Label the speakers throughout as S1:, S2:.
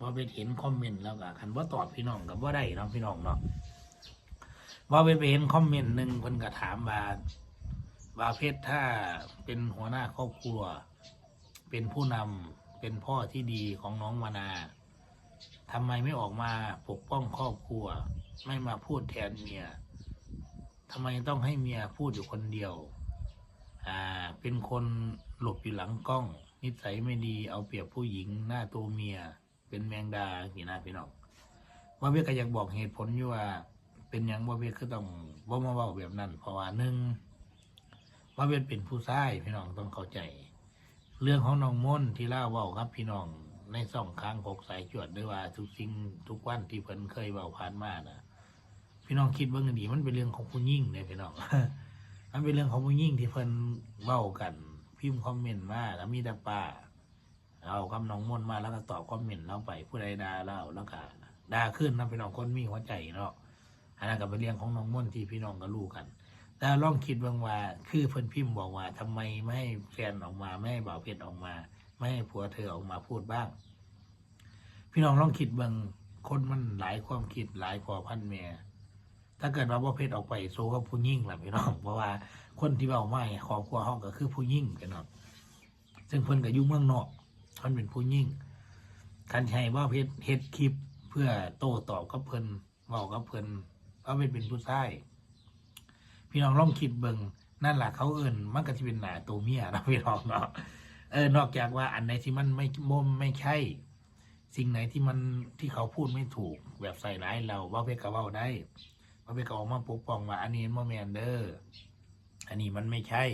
S1: ว่าเป็นเห็นคอมเมนต์แล้วก็คันว่าตอบพี่น้องกับว่าได้เนาะพี่น้องเนาะว่าเป็นเห็นคอมเมนต์หนึ่งเพิ่นก็ถามว่าว่าเพชรถ้าเป็นหัวหน้าครอบครัว เป็นผู้นำเป็นพ่อที่ดีของน้องมานาทำไมไม่ออกมาปกป้องครอบครัว ไม่มาพูดแทนเมียทำไมต้องให้เมียพูดอยู่คนเดียว อ่า เป็นคนหลบอยู่หลังกล้อง นิสัยไม่ดีเอาเปรียบผู้หญิงหน้าตัวเมีย เป็นแมงดาพี่นะพี่น้องว่าเบียก็อยากบอกเหตุผลอยู่ว่า เป็นหยังว่าเบียก็ต้องว่ามาว่าแบบนั้น เพราะว่าหนึ่งว่าเบียเป็นผู้ชายพี่น้องต้องเข้าใจ เรื่องของน้องม่นที่เล่าเว่าครับพี่น้องในสองครั้งหกสายจวดด้วยว่าทุกสิ่งทุกวันที่เพิ่นเคยเบาผ่านมานะพี่น้องคิดว่าเงินดีมันเป็นเรื่องของผู้ยิ่งเนี่ยพี่น้องมันเป็นเรื่องของผู้ยิ่งที่เพิ่นเว้ากัน พิมพ์คอมเมนต์มาแล้วมีแต่ป้า เอาคำน้องม่นมาแล้วก็ตอบคอมเมนต์เราไปผู้ใดด่าเราแล้วก็ด่าขึ้นนะพี่น้องคนมีหัวใจเนาะอันนั้นก็เป็นเรื่องของน้องม่นที่พี่น้องก็รู้กันแต่ลองคิดบ้างว่าคือเพิ่นพิมพ์บอกว่าทำไมไม่ให้แฟนออกมาไม่ให้บ่าวเพชรออกมา ไม่ให้ผัวเธอออกมาพูดบ้าง พี่น้องลองคิดบ้างคนมันหลายความคิดหลายพอพันเมียถ้าเกิดว่าบ่าวเพชรออกไปโซก็ผู้ยิ่งแหละพี่น้อง เพราะว่าคนที่เบาไม่ครอบครัวห้องก็คือผู้ยิ่งพี่น้องซึ่งเพิ่นก็อยู่เมืองนอก เพิ่นเป็นผู้ยิ่งการใช้ว่าเพชรเฮ็ดคลิปเพื่อโต้ตอบกับเพิ่นเว้ากับเพิ่นว่าเป็นเป็นผู้ชายพี่น้องลองคิดเบิ่งนั่นแหละเขาเอิ่นมันก็จะเป็นหนาตัวเมียนะพี่น้องเนาะเออนอกจากว่าอันไหนที่มันไม่บ่มไม่ใช่ สิ่งไหนที่มันที่เขาพูดไม่ถูก แบบใส่ร้ายเราว่าเพชรก็เว้าได้ว่าเพชรก็ออกมาปกป้องว่าอันนี้มันแมนเด้ออันนี้มันไม่ใช่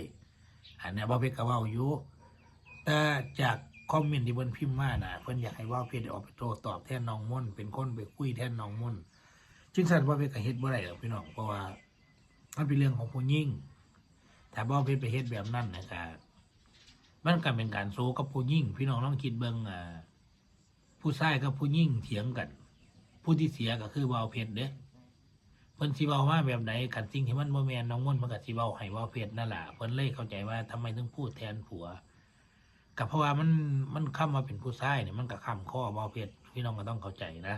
S1: อันนี้ว่าเพชรก็เว้าอยู่แต่จาก คอมเมนต์ที่เพิ่นพิมพ์มาน่ะเพิ่นอยากให้ว่าเพชรออกไปโต้ตอบแทนน้องม่นเป็นคนไปคุยแทนน้องม่นจึงสั่นว่าเพชรก็เฮ็ดบ่ได้หรอกพี่น้องเพราะว่ามันเป็นเรื่องของผู้ยิ่งถ้าบ่เพชรไปเฮ็ดแบบนั้นนะครับมันก็เป็นการโซกับผู้ยิ่งพี่น้องลองคิดเบิ่งอ่าผู้ชายกับผู้ยิ่งเถียงกัน ผู้ที่เสียก็คือบ่าวเพชรเด้เพิ่นสิเว้ามาแบบไหนกันสิ่งที่มันบ่แม่นน้องม่นมันก็สิเว้าให้บ่าวเพชรนั่นล่ะเพิ่นเลยเข้าใจว่าทำไมถึงพูดแทนผัว ก็เพราะว่ามันมันคำว่าเป็นผู้ชายเนี่ยมันก็คำข้อบ่าวเพชรพี่น้องก็ต้องเข้าใจนะ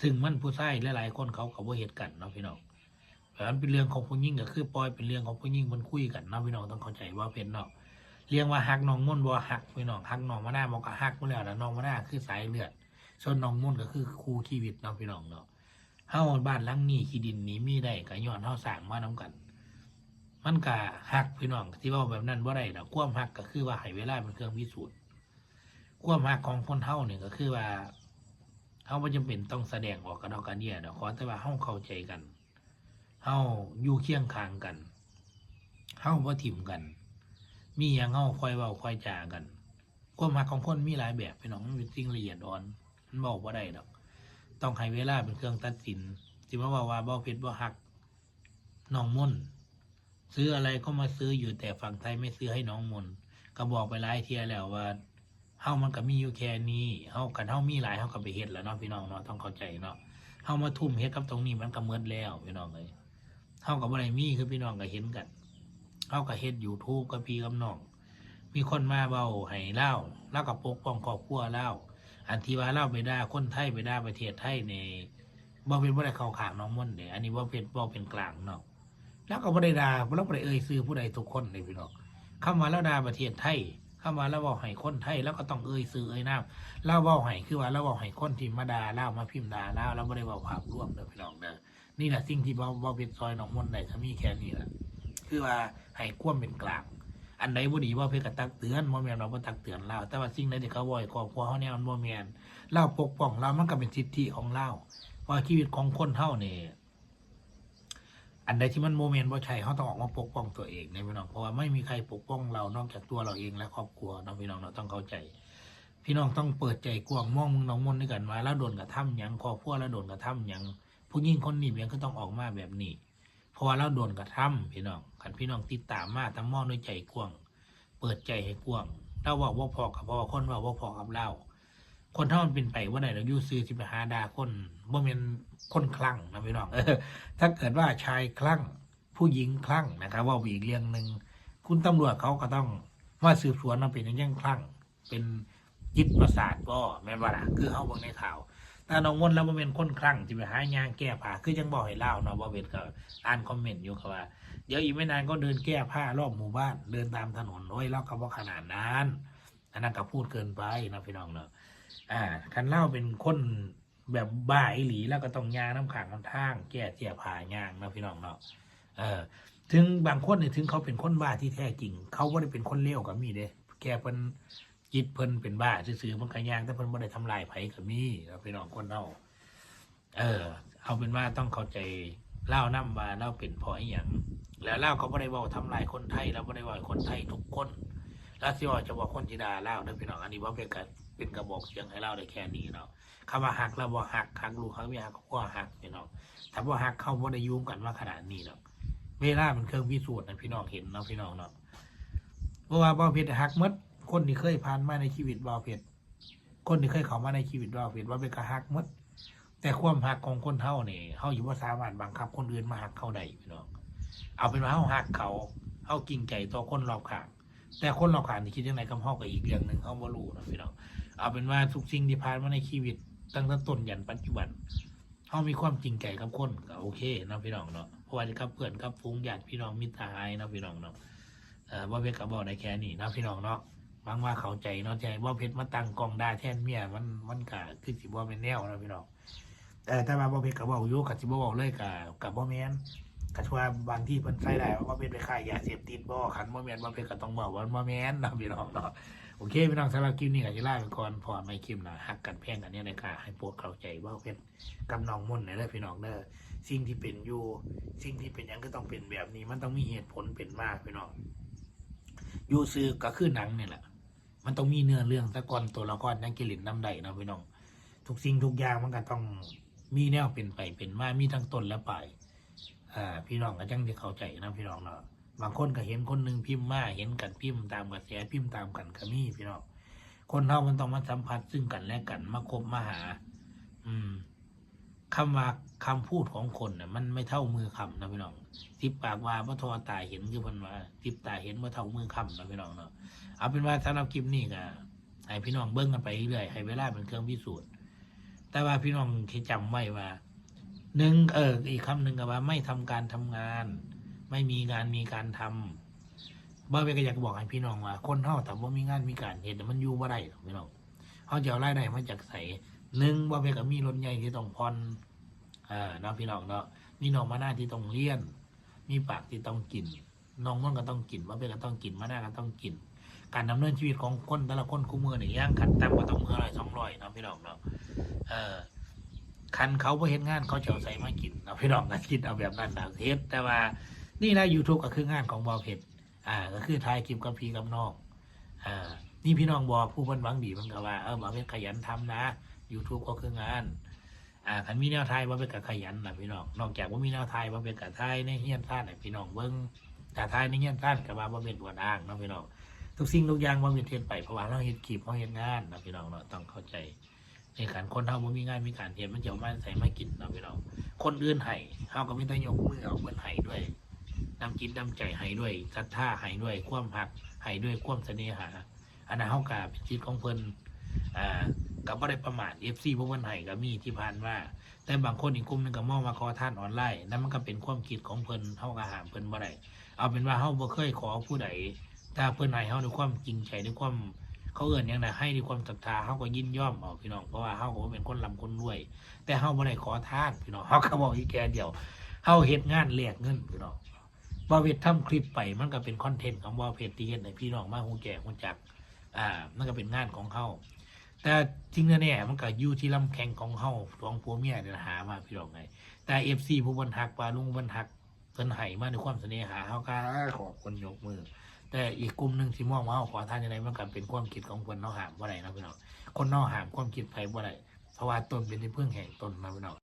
S1: ซึ่งมันผู้ชายหลายๆคนเขาก็บ่เฮ็ดกันเนาะพี่น้องแต่มันเป็นเรื่องของผู้หญิงก็คือปล่อยเป็นเรื่องของผู้หญิงมันคุยกันเนาะพี่น้องต้องเข้าใจว่าเป็นเนาะเรียกว่าฮักน้องม่นบ่ฮักพี่น้องฮักน้องมะนาวบอกก็ฮักมาแล้วนะน้องมะนาคือสายเลือดส่วนน้องม่นก็คือคู่ชีวิตเนาะพี่น้องเนาะเฮาบ้านหลังนี้ขี้ดินนี้มีได้ก็ย้อนเฮาสร้างมานํกัน มันก็ฮักพี่น้องที่ว้าแบบนั้นบ่าได้ดอกความฮักก็คือว่าให้เวลาเป็นเครื่องพิสูจน์ความฮักของคนเฮาเนี่ยก็คือว่าเฮาบ่จำเป็นต้องแสดงออกกันเอากันเนี่ยเดอกขอแต่ว่าเฮาเข้าใจกันเฮาอยู่เคียงข้างกันเฮาบ่ถิ่มกัน มีหยังเฮาคอยเว้าคอยจ่ากัน ความรักของคนมีหลายแบบพี่น้องมันเป็นสิ่งละเอียดอ่อนมันบอกบ่าได้ดอก ต้องให้เวลาเป็นเครื่องตัดสินสิมาว่าว่าเบ่เผ็ดบ่ฮักน้องมนต์ ซื้ออะไรก็มาซื้ออยู่แต่ฝั่งไทยไม่ซื้อให้น้องมนก็บอกไปหลายเทียแล้วว่าเฮามันก็มีอยู่แค่นี้เฮากันเฮามีหลายเฮาก็ไปเฮ็ดแล้วเนาะพี่น้องเนาะต้องเข้าใจเนาะเฮามาทุ่มเฮ็ดกับตรงนี้มันก็เมิดแล้วพี่น้องเอ้ยเฮากับบ่ได้มีคือพี่น้องก็เห็นกันเฮาก็เฮ็ด YouTube กับพี่กับน้องมีคนมาเว้าให้เล่าเล่ากับปกป้องครอบครัวเล่าอันที่ว่าเล่าไปด่าคนไทยไปด่าประเทศไทยในบ่เป็นบ่ได้เข้าขางน้องม่นต์เด้อันนี้บ่เป็นบ่เป็นกลางเนาะ แล้วก็บ่ได้ด่าเราบ่ได้เอ่ยชื่อผู้ใดทุกคนเลยพี่น้องคำว่าเราด่าประเทศไทยคำว่าเราเว้าให้คนไทยแล้วก็ต้องเอ่ยชื่อเอ่ยนามเล่าเว้าให้คือว่าเราเว้าให้คนที่มาด่าเล่ามาพิมพ์ด่าเล่าเราไม่ได้เว้าภาพร่วมเด้อพี่น้องเด้อนี่แหละสิ่งที่เว้าเว้าเป็นซอยหนองมนได้ถ้ามีแค่นี้แหละคือว่าให้ความเป็นกลางอันใดบ่ดีว่าเพื่อกตักเตือนบ่แม่นเราบ่ตักเตือนเราแต่ว่าสิ่งใดที่เขาเว้าให้ครอบครัวเฮาเนี่ยมันบ่แม่นเราปกป้องเรามันก็เป็นสิทธิของเราว่าชีวิตของคนเฮานี่ อันใดที่มันโมเมนต์บ่ใช่เฮาต้องออกมาปกป้องตัวเองในพี่น้องเพราะว่าไม่มีใครปกป้องเรานอกจากตัวเราเองและครอบครัวเนาะพี่น้องเราต้องเข้าใจ พี่น้องต้องเปิดใจกว้างมองมึงน้องมนด้วยกันว่าแล้วโดนกระทำยังครอบครัวแล้วโดนกระทำยังผู้หญิงคนนี้เพียงก็ต้องออกมาแบบนี้เพราะว่าเราโดนกระทำพี่น้องคันพี่น้องติดตามมาทั้งมองด้วยใจกว้าง เปิดใจให้กว้างเราบอกว่าพอกับเพราะว่าคนว่าว่าพอกับเรา คนถ้ามันเป็นไปว่าไหนเรายู่ซื้อสิไปหาดาคนบ่เป็นคนคลั่งนะพี่น้องถ้าเกิดว่าชายคลั่งผู้หญิงคลั่งนะครับ ว่าอีกเรื่องหนึ่งคุณตำรวจเขาก็ต้องมาสืบสวนมาเป็นยังคลั่ง เป็นจิตประสาทบ่แม่นว่าล่ะคือเฮาบิ่งในข่าวแต่น้องมนแล้วบ่แม่นคนคลั่งที่ไปหายางแก้ผ้าคือจังบอกให้เล่าเนาะบ่เว็ดก็อ่านคอมเมนต์อยู่ก็ว่าเดี๋ยวอีกไม่นานก็เดินแก้ผ้ารอบหมู่บ้าน เดินตามถนนโอ้ยเล่าก็บ่าขนาดนั้นอันนั้นก็พูดเกินไปนะพี่น้องเนาะ อ่าคันเล่าเป็นคนแบบบ้าอีหลีแล้วก็ต้องยางน้ำขังน้ำทาง แก้เจียผายางนะพี่น้องเนาะเออ ถึงบางคนเนี่ยถึงเขาเป็นคนบ้าที่แท้จริง เขาไม่ได้เป็นคนเลวก็มีเด้แค่เพิ่นจิตเพิ่นเป็นบ้าซื่อๆมันขยางแต่เพิ่นไม่ได้ทำลายไผ่ก็มีแล้วพี่น้องคนเฮาเออ เอาเป็นว่าต้องเข้าใจเล่านํว่าเล่าเป็นเพราะอย่างแล้วเล่าเขาไม่ได้บอกทำลายคนไทยแล้วไม่ได้บอกคนไทยทุกคนแล้วสิว่าจะบอกคนจีดาเล่าเด้อพี่น้องอันนี้ว่าเป็นการ เป็นกระบอกเสียงให้เล่าได้แค่นี้เนาะคำว่าหักแล้วบ่หักหักลูกหักเมียหักก็หักพี่น้องถ้าบ่หักเขาบ่าได้ยุ่งกันว่าขนาดนี้เนาะเวลามันเครื่องพิสูจน์นะพี่น้องเห็นเนาะพี่น้องเนาะเพราะว่าบ่าวเพชรหักมดคนที่เคยผ่านมาในชีวิตบ่าวเพชรคนที่เคยเข้ามาในชีวิตบ่าวเพชรว่าเป็นกระหักมดแต่ความหักของคนเฮาเนี่ยเฮาอยู่บ่าสามารถบังคับคนอื่นมาหักเขาได้พี่น้องเอาเป็นว่าเฮาหักเขาเฮาจริงใจต่อคนรอบข้าง แต่คนรอบข้างนี่คิดยังไงกับเฮาก็อีกเรื่องหนึ่งเฮาบ่รู้นะพี่น้องเอาเป็นว่าทุกสิ่งที่ผ่านมาในชีวิตตั้งแต่ต้นยันปัจจุบันเขามีความจริงใจกับคนก็โอเคนะพี่น้องเนาะเพราะว่าจะกับเพื่อนกับฟุ้งญาติพี่น้องมิตรหายนะพี่น้องเนาะเอ่อว่าเพชรกับบอกในแค่นี้นะพี่น้องเนาะบางว่าเข้าใจเนาะใจว่าเพชรมาตั้งกองได้แทนเมียมันมันกะคือสิบ่เป็นแนวนะพี่น้องแต่แต่ว่าบ่เพชรกับบอกอยู่กับสิบ่บอกเลยกับกับบ่แม่น ก็ว่าบางที่เพิ่นใส่ได้ว่าเพชรไปขายยาเสพติดบ่คันบ่แม่นบ่เพชรก็ต้องบอกว่าบ่แม่นนะพี่น้องเนาะโอเคพี่น้องสำหรับคลิปนี้ก็จะลาไปก่อนพอไม่คลิปนะหักกันแพงกันเนี่ยเลยค่ะให้พวกเข้าใจว่าเป็นกำนองมุ่นเด้อพี่น้องเด้อสิ่งที่เป็นอยู่ สิ่งที่เป็นหยังก็ต้องเป็นแบบนี้ มันต้องมีเหตุผลเป็นมากพี่น้องอยู่ซื้อก็คือหนังเนี่ยแหละมันต้องมีเนื้อเรื่องตะกอนตัวละครยังกิรินน้ำใดนะพี่น้อง ทุกสิ่งทุกอย่างมันก็ต้องมีแนวเป็นไปเป็นมามีทั้งต้นและปลาย อ่าพี่น้องก็จังที่เข้าใจนะพี่น้องเนาะบางคนก็เห็นคนหนึ่งพิมพ์มาเห็นกันพิมพ์ตามกระแสพิมพ์ตามกันก็มีพี่น้องคนเท่ามันต้องมาสัมผัสซึ่งกันและกันมาคบมาหา อืมคำว่าคำพูดของคนเนี่ยมันไม่เท่ามือคำนะพี่น้องทิปปากว่าพระทอตาเห็นคือเพันว่าทิปตาเห็นว่าเท่ามือคำนะพี่น้องเนาะเอาเป็นว่าสำหรับคลิปนี้ก็ให้พี่น้องเบิ้งกันไปเรื่อยให้เวลาเป็นเครื่องพิสูจน์แต่ว่าพี่น้องที่จำไว้ว่า หนึ่งเอออีกคำหนึ่งก็ว่า ไม่ทำการทำงาน ไม่มีงานมีการทำบ่าวเวก็อยากบอกให้พี่น้องว่า คนเฮาแต่ว่ามีงานมีการเห็นมันอยู่บ่ได้หรอกพี่น้องเฮาจะเอารายได้มาจากไสหนึ่งบ่าวเวก็มีรถใหญ่ที่ต้องผ่อนอ่าเนาะพี่น้องเนาะมีน้องมาหน้าที่ต้องเลี้ยน มีปากที่ต้องกินน้องมันก็ต้องกินบ่าวเวก็ต้องกินมาหน้าก็ต้องกิน การดำเนินชีวิตของคนแต่ละคนคู่มือเนี่ยย่างขันต่ำก็ต้องมือละสองร้อยเนาะพี่น้องเนาะเออ คันเขาบ่เฮ็ดงานเขาจะเอาใส่มากินเอาพี่น้องก็คิดเอาแบบนั้นนะเฮ็ดแต่ว่านี่นะ YouTube ก็คืองานของบอเพชรอ่า ก็คือถ่ายคลิปกับพี่กับน้องอ่านี่พี่น้องบอกผู้เพิ่นหวังดีเพิ่นก็ว่าเออบอเพชรขยันทำนะ YouTube ก็คืองานอ่าคันมีแนวทายบอเพชรก็ขยันนะพี่น้องนอกจากว่ามีแนวทายบอเพชรก็ทายในเฮียนท่านพี่น้องเบิ่งแต่ทายในเฮียนท่านก็ว่าบอเพชรบ่อ้างนะพี่น้องทุกสิ่งทุกอย่างบอเพชรเฮ็ดไปเพราะว่าเราเฮ็ดคลิปเราเฮ็ดงานนะพี่น้องเนาะต้องเข้าใจ ในการคนเฮาบ่มีง่านมีการเฮ็ดมันเจะเอามาใส่มากินเนาะพี่น้องคนอื่นให้เฮาก็ไมีแต่ยกมือเอาเพิ่นให้ด้วยน้ำจิตน้ำใจให้ด้วยศรัทธาให้ด้วย ความหักให้ด้วยความเสน่หาอันนั้นเฮากาเป็นจิตของเพิ่นอ่าก็บ่ได้ประมาท FC พวกเพิ่นให้ก็มีที่ผ่านมาแต่บางคนอีกกลุ่มหนึงก็มองมาขอท่านออนไลน์นั่นมันก็เป็นความคิดของเพิ่นเฮาก็ห้ามเพิ่นบ่ได้เอาเป็นว่าเฮาบ่เคยขอผู้ใดถ้าเพิ่นให้เฮาด้วยความจริงใจด้วยความ เขาเอิ้นยังน่ะให้ด้วยความศรัทธาเฮาก็ยินยอมเอาพี่น้องเพราะว่าเฮาก็เป็นคนร่ำคนรวย แต่เฮาบ่ได้ขอทานพี่น้องเฮาก็บอกอีแค่เดียวเฮาเฮ็ดงานแลกเงินพี่น้องบอเพชรทำคลิปไปมันก็เป็นคอนเทนต์ของบอเพชรที่เห็นในพี่น้องมาหูแก่หูจัก อ่ามันก็เป็นงานของเขาแต่จริงๆเนี่ยมันก็อยู่ที่ลำแข่งของเขาสองผัวเมียเนี่ยหามาพี่น้องไงแต่เอฟซีผู้บรรทักปลาลุงบรรทักเพิ่นไห้มาด้วยความเสน่หาเขาก็ขอบคนยกมือ แต่อีกกลุ่มหนึ่งที่มองว่าขอท่านยังไงมันก็เป็นความคิดของคนนอกหามว่าไรนะพี่น้องคนนอกหามความคิดไปว่าไรเพราะว่าตนเป็นที่พึ่งแห่งตนนะพี่น้อง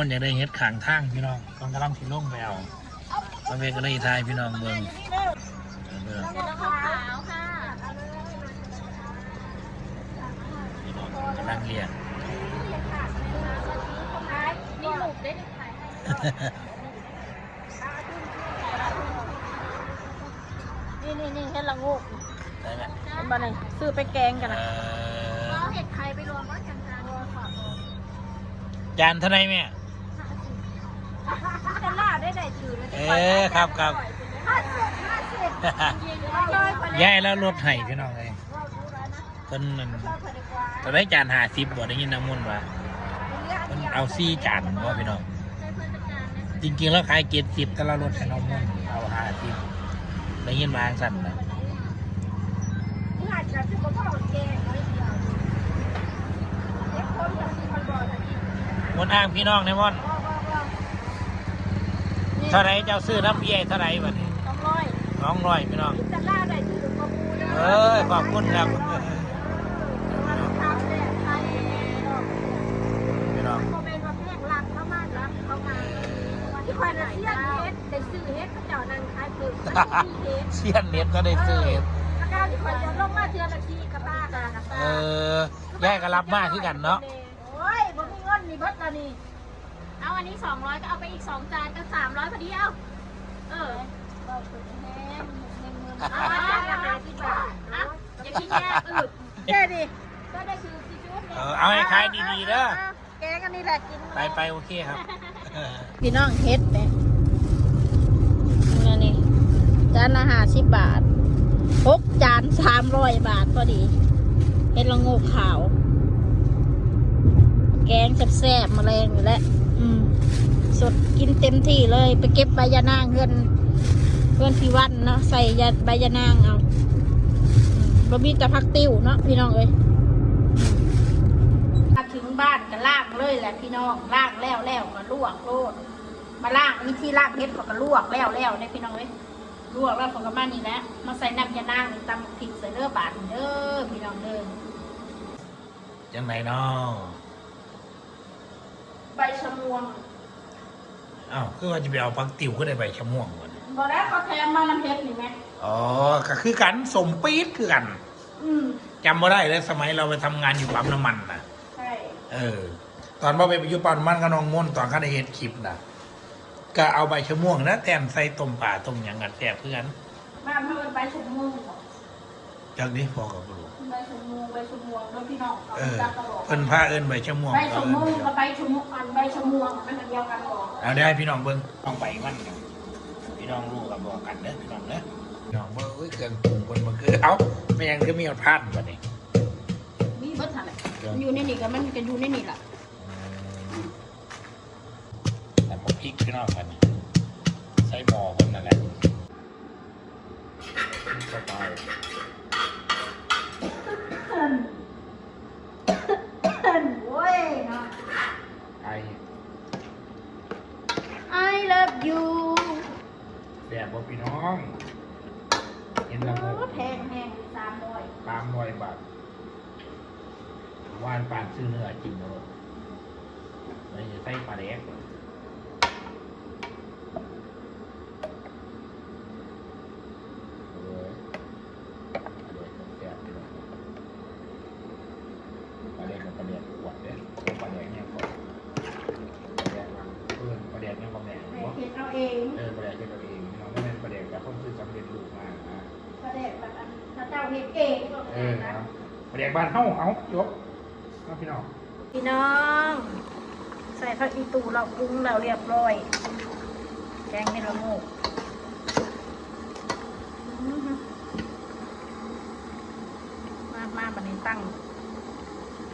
S1: มันอยากได้เฮ็ดขางทางพี่น้องกำลังสิลงไปเอามาเวก็เลยทายพี่น้องเมืองกำลังเรียน
S2: นี่หลุดได้ในขายให้นี่นี่นี่เห็ดละงูก
S1: ได้ไหม
S2: บ้านไหนซื้อไปแกงกันนะเห็ดไข่ไปรวมว่าจังจานค่ะ
S1: จานเท่าไหรแม่
S2: จะล่าได้ได้ถือ
S1: เออครับครับ
S2: ห้าสิบห้าสิบร้อยคน
S1: ย้ายแล้วรถไห้พี่น้องเลยเพิ่นนั่นตอนได้จานหาสิบบ่ได้ยินน้ำมันต์ว่าเพิ่นเอาซี่จานว่าพี่น้องจริงๆแล้วขายเจ็ดสิบแต่เราลดให้น้องมันต์เอาหาสิบได้ยินมาจั่งสั่นนะมนต์อ้างพี่น้องในมอนต์ เท่าไหรเจ้าซื้อน้ำเบี้ยเท่าไหรบัดนี้
S2: ต้องร้อย
S1: น้องร้อยพี่น้อง
S2: จะล่าได้ถือกระปูเด้
S1: เอ้ยขอบคุณครับ
S2: ทำแล้วไข่
S1: พี่น้อง
S2: โมเมนต์ว่าแพงรักเข้ามารักเข้ามาที่คอยน่ะเสี้ยนเฮ็ดได้ซื้อเฮ็ดเขาเจ้านั่งขายเพิ่มเฮ็ด
S1: เสี้ยนเน็ตก็ได้ซื้อเห็ด
S2: แล้วก็ที่คอยจะลงมาเทือละทีกระตากระกระตา
S1: เออย่ายก็รับมาที่กันเนาะ
S2: โอ้ยบ่มีเงินนี่เบิดละนี่ เอาอันนี้สองร้อยก็เอาไปอีกสองจานก็สามร้อยพอดีเอาเออเอาจานละห้าสิบบาทอะอย่าคิดแย่อึดแค่ดิก็ได้คือซีจูด
S1: เออเอาให้ขายดีๆเด้อ
S2: แกงอันนี้แหละกิน
S1: ไปไปโอเคครับ
S2: พี่น้องเฮ็ดเนี่ยนี่นี่จานละห้าสิบบาทหกจานสามร้อยบาทพอดีเฮ็ดละโงกขาว แกงแซ่บๆมาแรงอยู่แล้วอืม สดกินเต็มที่เลย ไปเก็บใบยะนางเพื่อนเพื่อนพี่วันเนาะใส่ยาใบยะนางเอาอืมบะมีแต่พักติ้วเนาะพี่น้องเอ้ยมาถึงบ้านก็ล่างเลยแหละพี่น้องล่างแล้วแล้วก็ลวกโลดมาล่างมีที่ล่างเฮ็ดเขาก็ลวกแล้วแล้วเนี่ยพี่น้องเอ้ยลวกแล้วเขาก็มานี่แหละมาใส่น้ำยานางนี่ตำพริกใส่เด้อบาทเด้อพี่น้องเด้อ
S1: จังไหนเนาะ
S2: ใบชะมวง
S1: อ้าวคือว่าจะไปเอาปักติวก็ได้ใบชะม่วงก่อน
S2: บอกแล้วเขาแถมมาน้ำเพชรนี่ไหม
S1: อ๋อก็คือกันสมปี๊ดคือกัน
S2: อืม
S1: จำบ่ได้เลยสมัยเราไปทำงานอยู่ปั๊มน้ำมันนะ
S2: ใช่
S1: เออ ตอนว่าไปอยู่ปั๊มน้ำมันก็น้องม่นตอนเขาได้เฮ็ดคลิปนะก็เอาใบชะม่วงนะแทนใส่ต้มป่าต้มหยังกันแซ่บเพื่อน
S2: บ้านเพื่อนใบชะมวงบอก
S1: จากนี้พอกับรู้
S2: ใบชะมวงใบชะมวงแล้วพี่น้องเขา
S1: เออ
S2: จักกระบอก
S1: เพิ่นผ้าเอิ้นใบชะม่วง
S2: ใบ
S1: ก็
S2: ชะ
S1: เอิ้
S2: ม
S1: น
S2: วงกับใบชะมวงอันใบชะมวงมันอันเดียวกันบอก
S1: เอาได้พี่น้องเบิ่งต้องใบมันกันพี่น้องรู้กับบอกกันเด้อพี่น้องเด้อพี่น้องเบิ่งอุ้ยเครื่องปรุงคนมันคือเอ้าไม่ยังก็มีเอาพลาดบัดนี้
S2: มีเบิดอะไรมันอยู่ในนี่กันมันจะอยู่ในนี่แหละ
S1: แต่พอพริกพี่น้องกันใส่หม้อคนนั่นแหละสบาย
S2: โอ้ยเนาะ
S1: ไอ
S2: I love you
S1: แดดบ่พี่น้ องเห็นและโงก
S2: แพงแพงสามร้อย
S1: ตามรอยบาทว่านปานซื้อเนื้อกินเนาะเลยจะใส่ปลาแดกเออปลาแดกแซ่บพี่น้องปลาแดกกับปลาแดกขวดเด้อปลาแดกเนี่ยก็ปลาแดกมันเพื่อนปลาแดกเนี่ยก็แม่น
S2: แม่
S1: บ่
S2: เก็บเอาเอง
S1: เออประเด็นเป็นตัวเองเราไม่เป็นประเด็นแบบคนซื้อสำเร็จรูปมากนะ
S2: ประเด็นแบบอันพระ เจ้าเฮ็ดเอง
S1: เออครับประเด็นบ้านเฮาเอายกเอาพี่น้อง
S2: พี่น้อง ใส่ผักอีตูเราปรุงเราเรียบร้อย แกงเห็ดละโงกอื้อหือมามาบันนี้ตั้ง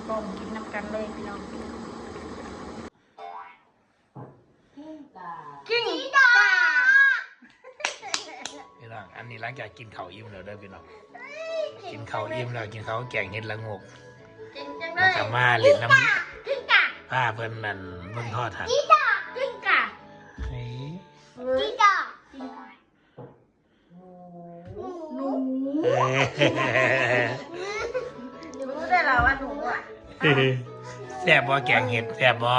S2: กล้องกินน้ำกันเลยพี่น้องกิ้งก่า
S1: พี่น้องอันนี้หลังจากกินข้าวอิ่มแล้วเด้อพี่น้อง กินข้าวอิ่มแล้วกินข้าวแกงเห็ดละงก
S2: จริงจังเล
S1: แล้ว
S2: ย
S1: ก็มาเล่นน้
S2: กิ้งก่าำ
S1: ผ้าเพิ่นนั่นเบิ่งทอดหัน
S2: กิ้งก่ากิ้งก่า
S1: เฮ้ย
S2: กิ้งก่ากิ้งก่าหนู
S1: เอ้ย
S2: รู้ได้แล้วว่าหนูอะ
S1: แซ่บบ่แกงเห็ดแซ่บบ่